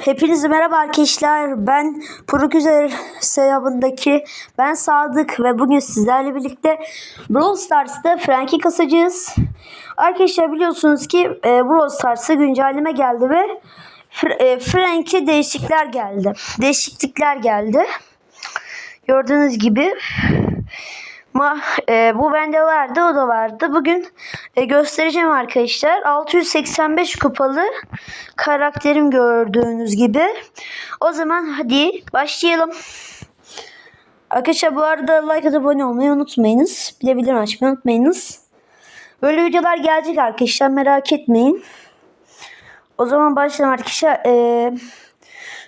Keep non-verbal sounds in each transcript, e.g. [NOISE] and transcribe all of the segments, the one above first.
Hepinize merhaba arkadaşlar. Ben Proküzer hesabındaki ben Sadık ve bugün sizlerle birlikte Brawl Stars'ta Frank'i kasacağız. Arkadaşlar biliyorsunuz ki e, Brawl Stars'a güncelleme geldi ve Fr- e, Frank'e değişiklikler geldi. Değişiklikler geldi. Gördüğünüz gibi Ma, e, bu bende vardı o da vardı. Bugün e, göstereceğim arkadaşlar. 685 kupalı karakterim gördüğünüz gibi. O zaman hadi başlayalım. Arkadaşlar bu arada like atıp abone olmayı unutmayınız. Bir de bildirim açmayı unutmayınız. Böyle videolar gelecek arkadaşlar merak etmeyin. O zaman başlayalım arkadaşlar. E,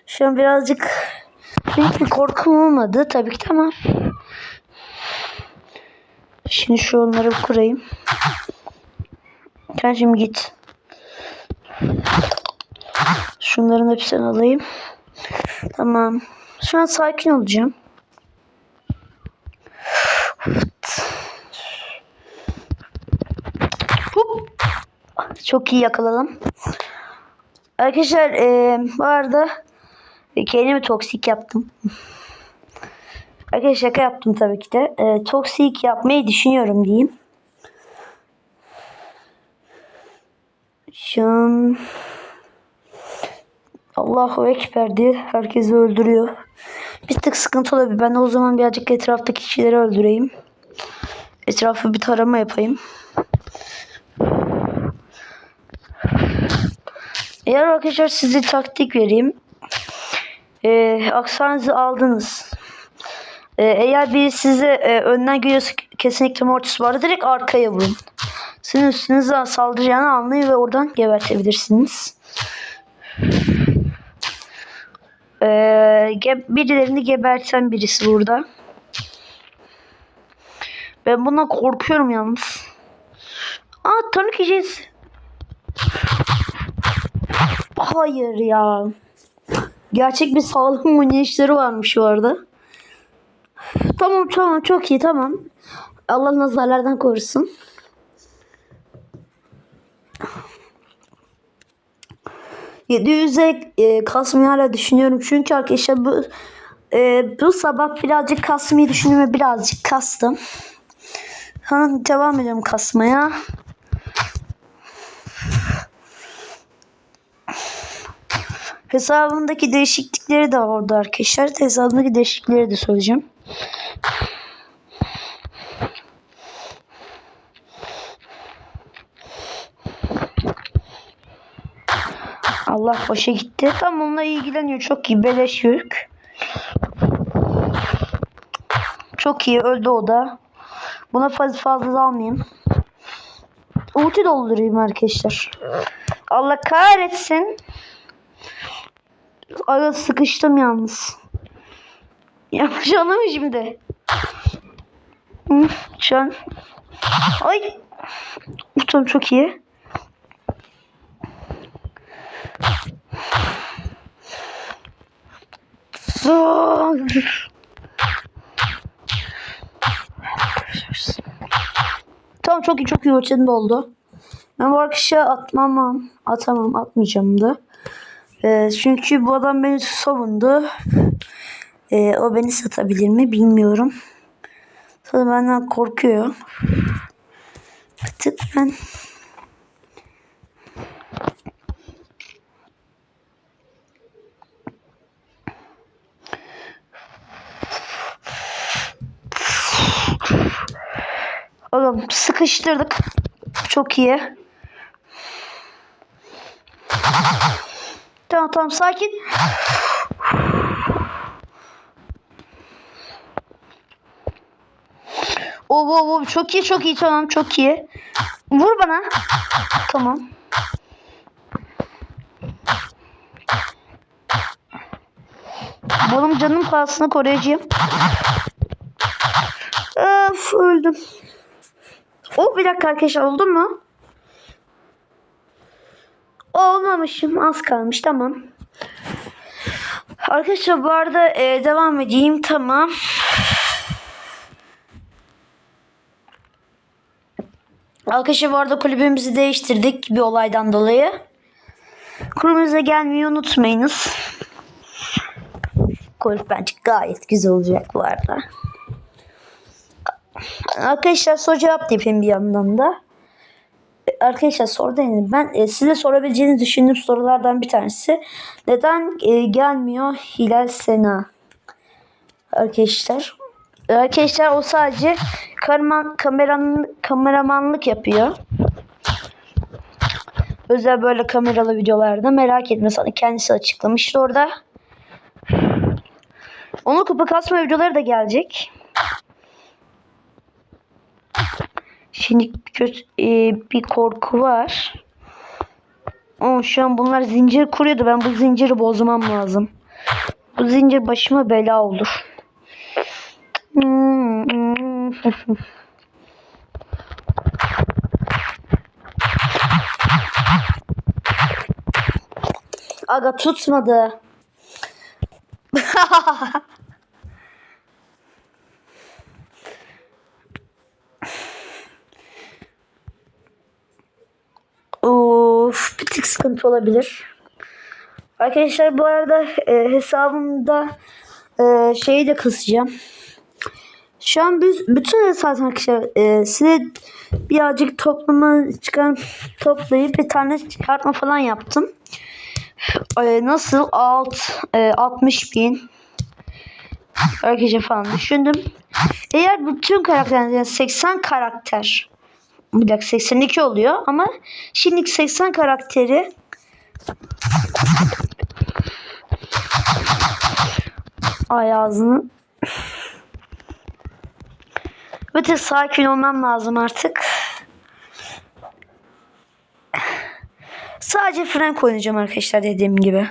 şu an birazcık büyük bir korkum olmadı tabii ki ama Şimdi şu onları kurayım. Sen şimdi git. Şunların hepsini alayım. Tamam. Şu an sakin olacağım. Çok iyi yakaladım. Arkadaşlar e, bu arada kendimi toksik yaptım. Arkadaşlar şaka yaptım tabii ki de. E, toksik yapmayı düşünüyorum diyeyim. Şu an Allahu Ekber diye herkesi öldürüyor. Bir tık sıkıntı olabilir. Ben o zaman birazcık etraftaki kişileri öldüreyim. Etrafı bir tarama yapayım. Eğer arkadaşlar size taktik vereyim. E, aksanızı aldınız. Ee, eğer biri size e, önden geliyorsa kesinlikle mortis var. Direkt arkaya vurun. Sizin üstünüze saldıracağını anlayın ve oradan gebertebilirsiniz. Ee, ge- birilerini geberten birisi burada. Ben bundan korkuyorum yalnız. Aa tanık yiyeceğiz. Hayır ya. Gerçek bir sağlam oynayışları varmış bu arada. Tamam tamam çok iyi tamam. Allah nazarlardan korusun. %100'e e, kasmayı düşünüyorum. Çünkü arkadaşlar bu e, bu sabah birazcık kasmayı düşündüm birazcık kastım. Ha, devam ediyorum kasmaya. Hesabımdaki değişiklikleri de orada arkadaşlar. Hesabımdaki değişiklikleri de söyleyeceğim. Allah boşa gitti. Tam onunla ilgileniyor. Çok iyi. Beleş yük. Çok iyi. Öldü o da. Buna fazla fazla almayayım. Ulti doldurayım arkadaşlar. Allah kahretsin. Ay sıkıştım yalnız. Yanlış şimdi. Şu an. Ay. Tamam çok iyi. Tamam çok iyi çok iyi ölçeğinde oldu. Ben bu arkadaşa atmamam. Atamam atmayacağım da. Ee, çünkü bu adam beni savundu. Ee, o beni satabilir mi bilmiyorum. Sonra benden korkuyor. Bir tık ben Oğlum sıkıştırdık. Çok iyi. Tamam tamam sakin. Oo, oo, oo, çok iyi çok iyi tamam çok iyi. Vur bana. Tamam. Oğlum canım pahasına koruyacağım. Öf öldüm. O bir dakika arkadaşlar oldu mu? Olmamışım az kalmış tamam. Arkadaşlar bu arada e, devam edeyim tamam. Arkadaşlar bu arada kulübümüzü değiştirdik bir olaydan dolayı. Kurumuza gelmeyi unutmayınız. Golf bence gayet güzel olacak bu arada. Arkadaşlar soru cevap da yapayım bir yandan da. Arkadaşlar soru denedim. Ben e, size sorabileceğini düşündüğüm sorulardan bir tanesi. Neden e, gelmiyor Hilal Sena? Arkadaşlar. Arkadaşlar o sadece kameraman, kameran, kameramanlık yapıyor. Özel böyle kameralı videolarda merak etme sana kendisi açıklamıştı orada. Onun kupa kasma videoları da gelecek. Şimdi kötü e, bir korku var. Ama şu an bunlar zincir kuruyordu. Ben bu zinciri bozmam lazım. Bu zincir başıma bela olur. [LAUGHS] Aga tutmadı. [LAUGHS] Of bir tık sıkıntı olabilir. Arkadaşlar bu arada e, hesabımda e, şeyi de kısacağım. Şu an biz bütün hesap arkadaşlar e, size birazcık toplama çıkan toplayıp bir tane çıkartma falan yaptım. E, nasıl? Alt e, 60 bin arkadaşlar falan düşündüm. Eğer bütün karakterler yani 80 karakter bir dakika 82 oluyor ama şimdi 80 karakteri Ay ağzını de sakin olmam lazım artık. Sadece Frank oynayacağım arkadaşlar dediğim gibi.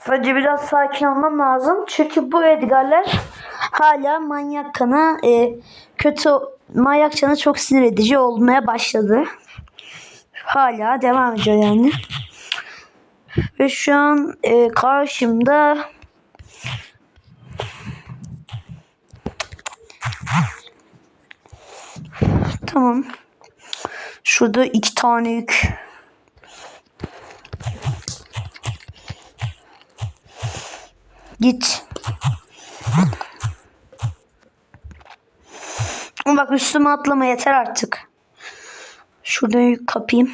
Sadece biraz sakin olmam lazım. Çünkü bu Edgar'lar hala manyak kana e, kötü manyak cana çok sinir edici olmaya başladı. Hala devam ediyor yani. Ve şu an e, karşımda Tamam. Şurada iki tane yük. Git. Bak üstüme atlama yeter artık. Şurada yük kapayım.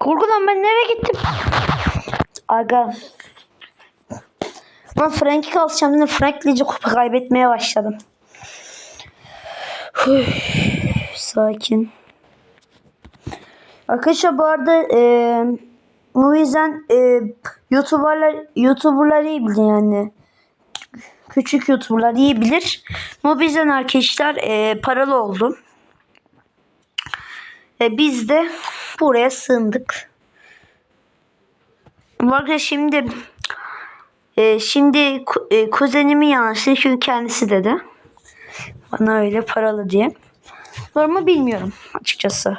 Korkudan ben nereye gittim? Aga. Ben Frank'i kalsayacağım dedim. Frank iyice kupa kaybetmeye başladım. Huy, sakin. Arkadaşlar bu arada e, o yüzden e, YouTuber'lar YouTuber'lar iyi bilir yani. Küçük YouTuber'lar iyi bilir. Ama bizden arkadaşlar e, paralı oldu. E, biz de buraya sığındık. Bu şimdi e, şimdi ku- e, kuzenimi yanlıştı çünkü kendisi dedi. Bana öyle paralı diye. Ama bilmiyorum açıkçası.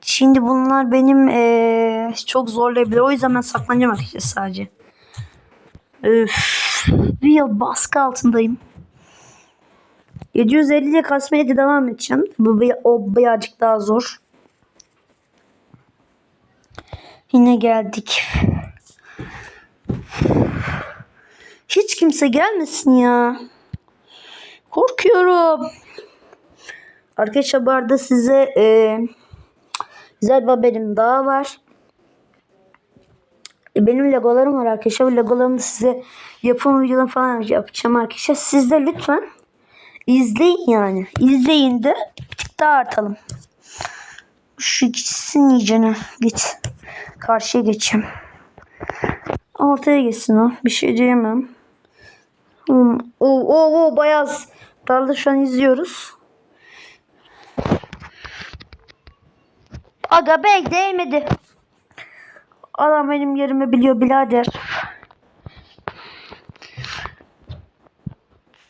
Şimdi bunlar benim e, çok zorlayabilir. O yüzden ben saklanacağım arkadaşlar sadece. Üf, yıl baskı altındayım. 750 ile kasmaya da devam edeceğim. Bu bir- o birazcık daha zor. Yine geldik. Hiç kimse gelmesin ya. Korkuyorum. Arkadaşlar bu arada size e, güzel bir haberim daha var. E, Benim legolarım var arkadaşlar. Bu legolarımı size yapım videoları falan yapacağım arkadaşlar. Siz de lütfen izleyin yani. İzleyin de bir tık daha artalım. Şu gitsin iyicene. Git. Karşıya geçeyim. Ortaya geçsin o. Bir şey diyemem. Hmm. Oo, oo, oo, bayağı darlı şu an izliyoruz. Aga bey değmedi. Adam benim yerimi biliyor birader.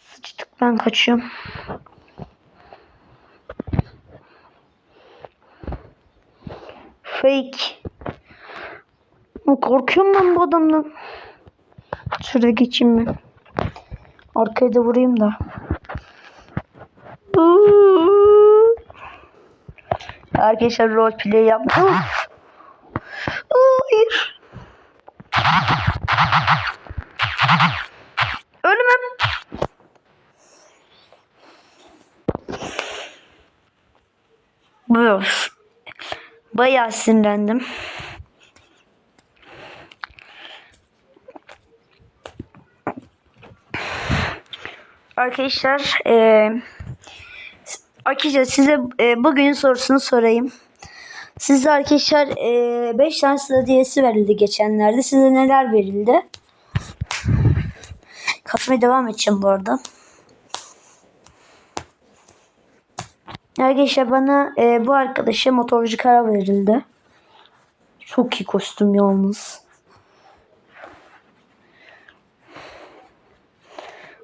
Sıçtık ben kaçıyorum. Fake. Korkuyorum ben bu adamdan. Şuraya geçeyim ben. Arkaya da vurayım da. Arkadaşlar roleplay yaptım. Hayır. Ölümüm. Bu Bayağı sinirlendim. Arkadaşlar eee Arkadaşlar size e, bugün sorusunu sorayım. Size arkadaşlar 5 e, tane sıra verildi geçenlerde. Size neler verildi? Katmaya devam edeceğim bu arada. Arkadaşlar bana e, bu arkadaşa motorcu kara verildi. Çok iyi kostüm yalnız.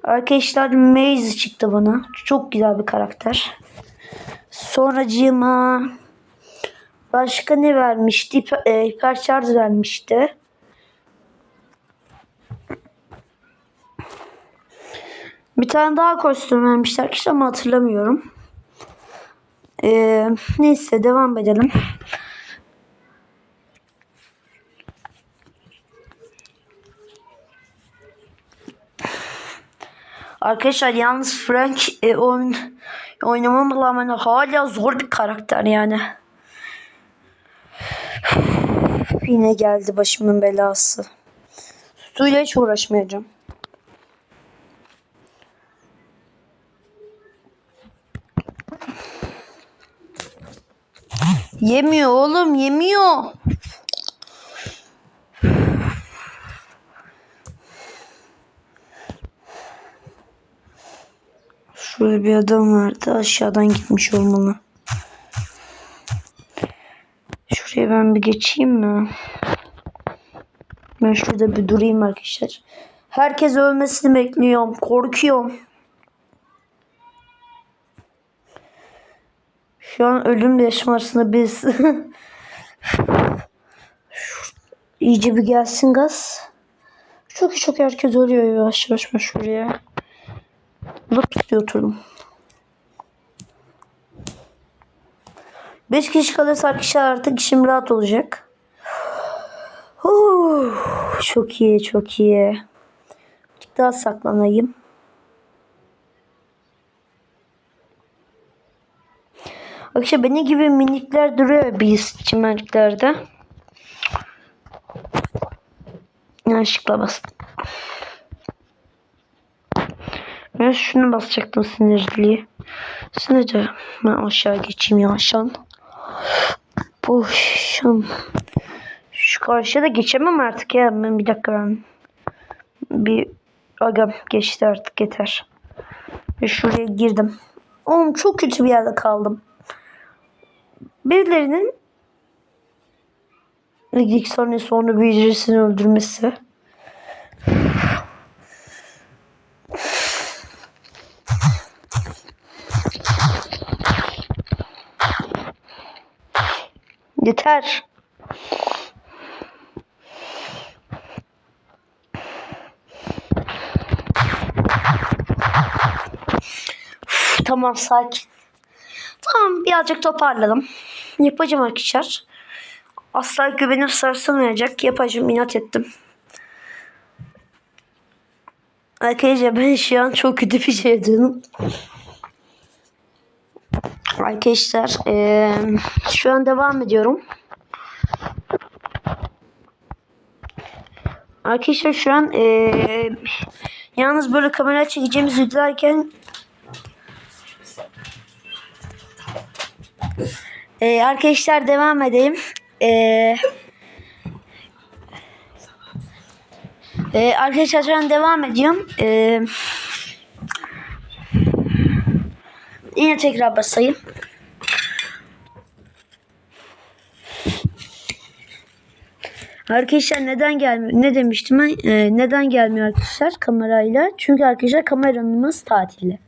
Arkadaşlar Maze çıktı bana. Çok güzel bir karakter. Sonracığıma başka ne vermişti? Hiper, e, hipercharge vermişti. Bir tane daha kostüm vermişler arkadaşlar ama hatırlamıyorum. Ee, neyse devam edelim. Arkadaşlar yalnız Frank e, oyun, oynamama rağmen hala zor bir karakter yani. Yine geldi başımın belası. Suyla hiç uğraşmayacağım. Yemiyor oğlum yemiyor. Şurada bir adam vardı. Aşağıdan gitmiş olmalı. Şuraya ben bir geçeyim mi? Ben şurada bir durayım arkadaşlar. Herkes ölmesini bekliyorum. Korkuyorum. Şu an ölümle yaşam arasında biz. [LAUGHS] İyice bir gelsin gaz. Çok çok herkes ölüyor yavaş yavaş ben şuraya. Lıps diye oturdum. 5 kişi kalırsa arkadaşlar artık işim rahat olacak. Huh, çok iyi çok iyi. Bir daha saklanayım. Arkadaşlar beni gibi minikler duruyor biz çimenliklerde. Yanlışlıkla bastım. Ben şunu basacaktım sinirli. Sinirli. Ben aşağı geçeyim yavaştan. Boşum. Şu karşıya da geçemem artık ya. Ben bir dakika ben. Bir agam geçti artık yeter. Ve şuraya girdim. Oğlum çok kötü bir yerde kaldım. Birilerinin ilk sonra sonra birisini öldürmesi. Yeter. Tamam sakin. Tamam birazcık toparladım. Yapacağım arkadaşlar. Asla güvenim sarsılmayacak. Yapacağım inat ettim. Arkadaşlar ben şu an çok kötü bir şey yapıyorum. Arkadaşlar eee, şu an devam ediyorum. Arkadaşlar şu an eee, yalnız böyle kamera çekeceğimizi izlerken Eee, arkadaşlar devam edeyim. Eee eee, arkadaşlar şu an devam ediyorum. Eee Yine tekrar basayım. Arkadaşlar neden gelmiyor? Ne demiştim ben? Ee, neden gelmiyor arkadaşlar kamerayla? Çünkü arkadaşlar kameramız tatilde.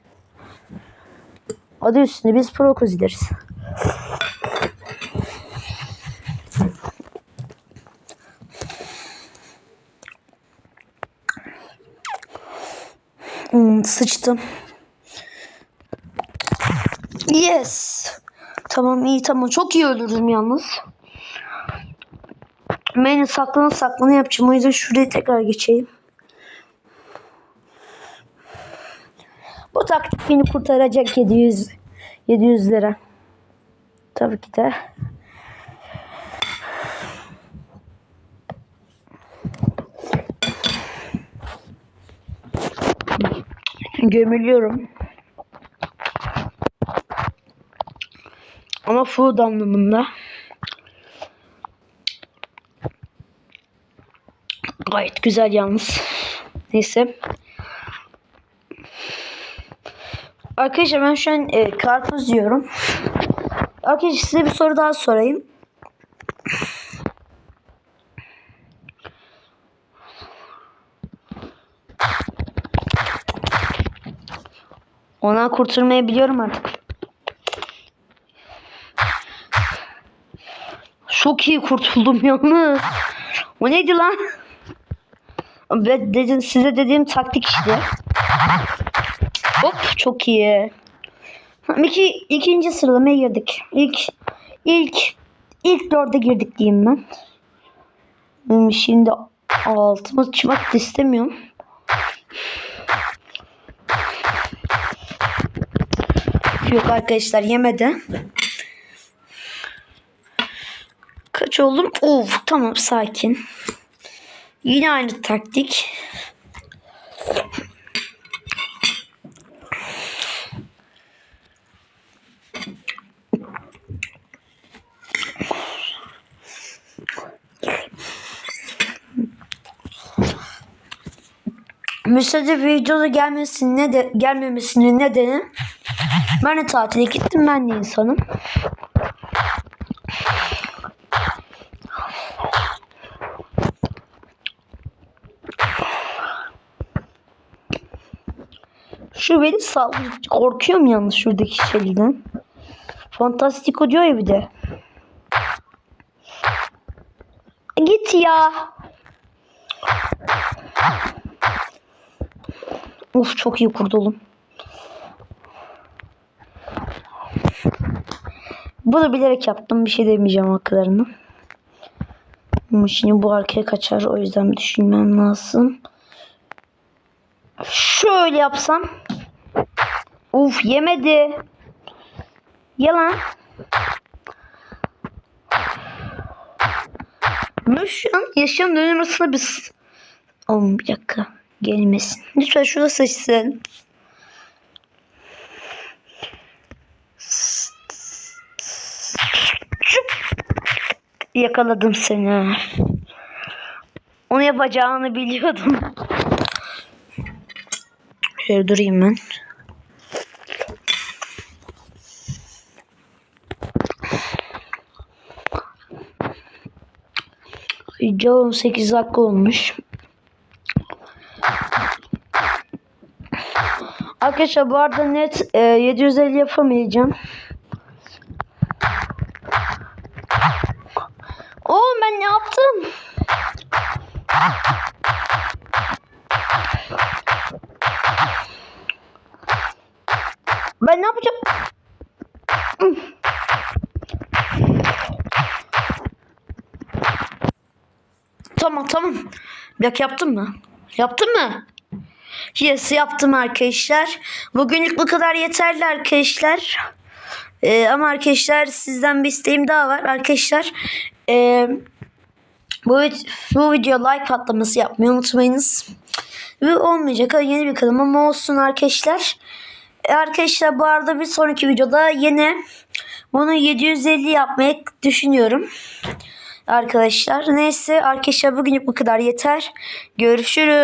Adı üstünde biz pro izleriz. Hmm, sıçtım. Yes. Tamam iyi tamam. Çok iyi öldürdüm yalnız. Ben saklana saklana yapacağım. O yüzden şuraya tekrar geçeyim. Bu taktik beni kurtaracak 700 700 lira. Tabii ki de. Gömülüyorum. Ama food anlamında. Gayet güzel yalnız. Neyse. Arkadaşlar ben şu an e, karpuz yiyorum. Arkadaşlar size bir soru daha sorayım. Ona kurtulmayı biliyorum artık. Çok iyi kurtuldum [LAUGHS] yalnız. O neydi lan? Ben dedim, size dediğim taktik işte. Hop çok iyi. İki, ikinci sıralamaya girdik. İlk ilk ilk dörde girdik diyeyim ben. Hmm, Şimdi altıma çıkmak istemiyorum. Yok arkadaşlar yemedi. Oldum? Of tamam sakin. Yine aynı taktik. Müsaade videoda gelmesinin ne de gelmemesinin nedeni ben de tatile gittim ben de insanım. Şu beni saldırıyor. Korkuyorum yalnız şuradaki şeyden. Fantastik diyor ya bir de. Git ya. Uf çok iyi kurtuldum. Bunu bilerek yaptım. Bir şey demeyeceğim haklarını. Şimdi bu arkaya kaçar. O yüzden düşünmem lazım. Şöyle yapsam. Uf yemedi. Yalan. An yaşam dönem arasında bir... Oğlum bir dakika. Gelmesin. Lütfen şurada seçsin. Yakaladım seni. Onu yapacağını biliyordum. Şöyle durayım ben. Video 18 dakika olmuş. Arkadaşlar bu arada net e, 750 yapamayacağım. Tamam tamam. Bak yaptın mı? Yaptın mı? Yes yaptım arkadaşlar. Bugünlük bu kadar yeterli arkadaşlar. Ee, ama arkadaşlar sizden bir isteğim daha var. Arkadaşlar ee, bu, bu video like patlaması yapmayı unutmayınız. Ve olmayacak yeni bir kanım ama olsun arkadaşlar. E, arkadaşlar bu arada bir sonraki videoda yine bunu 750 yapmayı düşünüyorum. Arkadaşlar neyse arkadaşlar bugünlük bu kadar yeter. Görüşürüz.